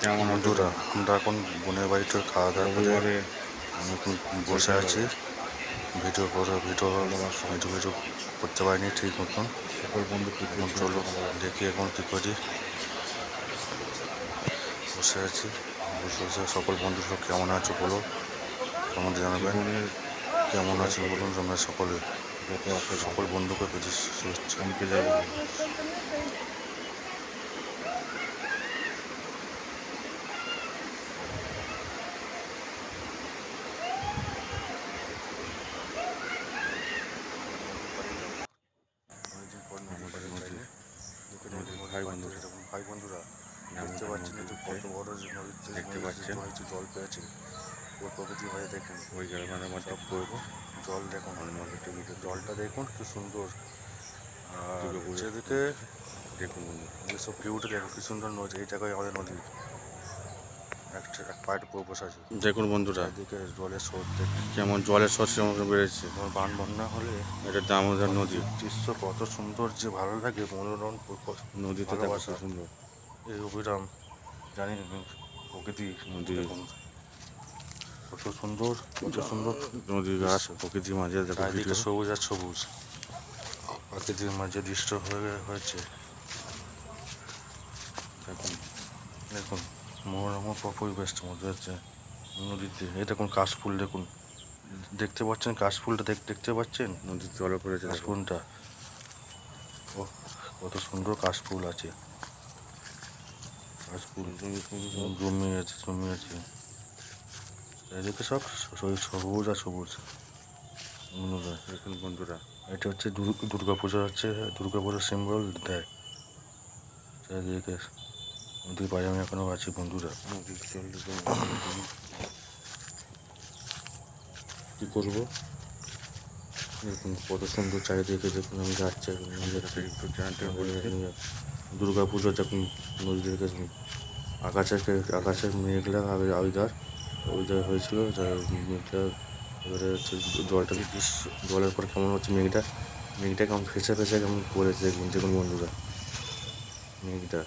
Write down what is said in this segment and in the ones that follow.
কেমন বন্ধুরা আমরা এখন বোনের বাড়িতে খাওয়া দাওয়া করে আমি এখন বসে আছি। ভিডিও করে ভিডিও ভিডিও ভিডিও করতে পারিনি ঠিক মতন। সকল বন্ধু চলো দেখি এখন কী করি। বসে আছি বসে বসে সকল বন্ধু সব কেমন আছো বলো আমাদের জানাবেন কেমন আছো বলুন তোমরা সকলে সকল বন্ধুকে পেতে শুভেচ্ছা চমকে যাবে অনেকদিন পর নদীর পাড়ে নদী। যাইনি। ভাই বন্ধুরা। ভাই বন্ধুরা দেখতে পাচ্ছেন এটা কত বড় যে নদীতে দেখতে পাচ্ছেন। হয়েছে জল পেয়েছে ওর প্রকৃতি ভাই দেখেন। ওই জায়গা মানে সব করব। জল দেখুন। জলটা দেখুন কি সুন্দর। আর সেদিকে দেখুন যেসব ভিউটা দেখুন কি সুন্দর নদী এই জায়গায় আমাদের নদী। একটা এক পায়ের উপর বসে আছে। দেখুন বন্ধুরা। চারিদিকে জলের স্রোত কেমন জলের স্রোত বেড়েছে। বান বন্যা হলে এটা দামোদর নদী। দৃশ্য কত সুন্দর যে ভালো লাগে মনোরম নদীতে ভালোবাসা। সুন্দর। এই অভিরাম জানি না, প্রকৃতি নদী। কত সুন্দর কত সুন্দর। নদী গাছ প্রকৃতির মাঝে চারিদিকে সবুজ আর সবুজ। প্রকৃতির মাঝে দৃষ্ট হয়ে হয়েছে। দেখুন দেখুন। মনোরম পরিবেশটার মধ্যে হচ্ছে নদীতে এই দেখুন কাশফুল দেখুন। দেখতে পাচ্ছেন কাশফুলটা দেখ দেখতে পাচ্ছেন? নদীর জলে পড়েছে। কাশফুলটা। ও কত সুন্দর কাশফুল আছে। কাশফুল জমি আছে জমি আছে এদিকে সব সবুজ আর সবুজ। বন্ধুরা, দেখুন বন্ধুরা। এটা হচ্ছে দুর্গা পুজো হচ্ছে দুর্গা পুজোর সিম্বল দেয়। চারিদিকে নদীর পাড়ে আমি এখনও আছি বন্ধুরা। কী করব? দেখুন কত সুন্দর চারিদিকে দেখুন আমি যাচ্ছি এখন নদীর কাছে। দুর্গা পুজো দেখুন নদীর কাছে আকাশে আকাশে মেঘলা আবিদার আবিদার হয়েছিল মেঘটা এবারে হচ্ছে জলটা জলের পর কেমন হচ্ছে মেঘটা? মেঘটা কেমন ফেসে ফেসে কেমন পড়েছে দেখুন দেখুন বন্ধুরা মেঘটা।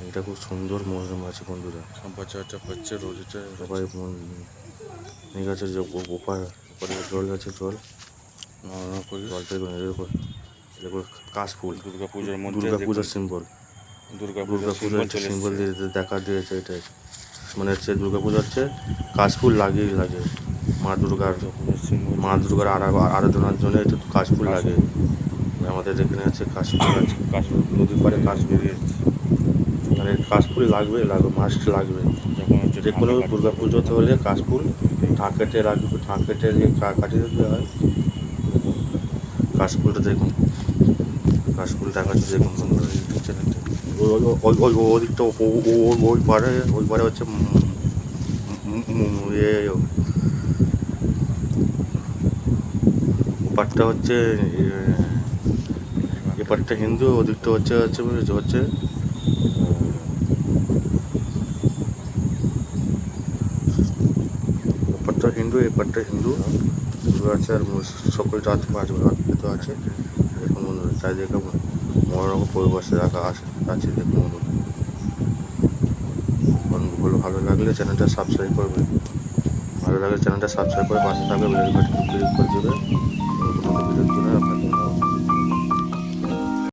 মেঘটা খুব সুন্দর মনোরম আছে বন্ধুরা। সম্প্রচারটা হচ্ছে রোদিতে সবাই যে ওপার ওপারে জল আছে জল। কাশফুল দুর্গা পুজোর দুর্গা পুজোর সিম্বল। দুর্গা দুর্গা পুজোর দেখা দিয়েছে এটাই মানে হচ্ছে দুর্গা পুজো হচ্ছে কাশফুল লাগেই লাগে। মা দুর্গার দুর্গা মা দুর্গার আরা- আরাধনার জন্য একটু কাশফুল লাগে। আমাদের এখানে আছে কাশফুল আছে। কাশ্মীর নদীর পাড়ে কাশফুল মানে কাশফুল লাগবে লাগবে মাস্ট লাগবে। হচ্ছে যে কোনো দুর্গা পুজোতে হলে কাশফুল ঢাক কেটে রাখবে ঢাক কেটে কা- কাটিয়ে দিতে হয়। কাশফুলটা দেখুন। কাশফুল দেখাচ্ছে দেখুন চ্যানেলটা ওই ওদিকটা ওই পারে ওই পারে হচ্ছে ইয়ে হচ্ছে ইয়ে, এপারটা হিন্দু ওদিকটা হচ্ছে হচ্ছে হচ্ছে ওপারটা হিন্দু, এপারটা হিন্দু। দুর্গা আছে আর সকল জাত পাঁচ তো আছে। দেখুন বন্ধুরা চারিদিকে মনোরম পরিবেশে রাখা আছে। দেখুন বন্ধুরা ভালো লাগলে চ্যানেলটা সাবস্ক্রাইব করবে। ভালো লাগলে চ্যানেলটা সাবস্ক্রাইব করে পাশে থাকবে, বেল ক্লিক করে দেবে। ভিডিওর জন্য।